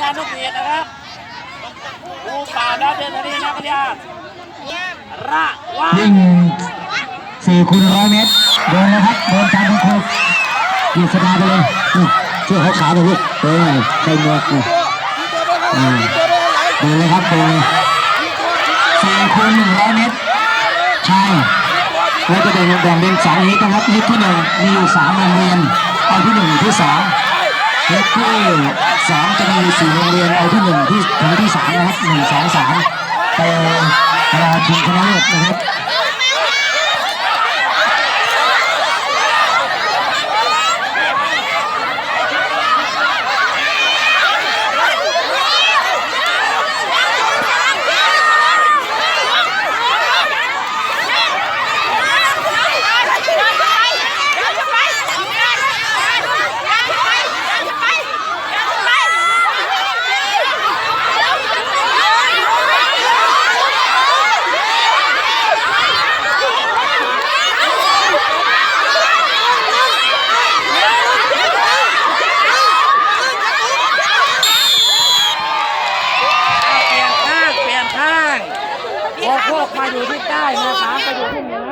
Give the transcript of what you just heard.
ญาณลูกเสียนะครับภูป่าดาวเดือนธานีนักเรียนระวังวิ่งสี่คูณร้อยเมตรเดินนะครับเดินตามคุณครูกีสดายไปเลยนี่ช่วยเขาขาไปลูกเออใส่หมวกนี่อ่าเดินเลยครับเดินเลยสี่คูณหนึ่งร้อยเมตรใช่เราจะแบ่งแบ่งเป็นสองฮิตนะครับฮิตที่หนึ่งมีอยู่สามโรงเรียนเอาที่หนึ่งที่สอง ฮิตที่สามจะมีสี่โรงเรียนเอาที่หนึ่งที่ถึงที่สามนะครับหนึ่งสองสามไปราชิงชนะเลิศนะครับ เปลี่ยนข้างเปลี่ยนข้าง โคกมาอยู่ที่ใต้นะคะไปอยู่ที่เหนือ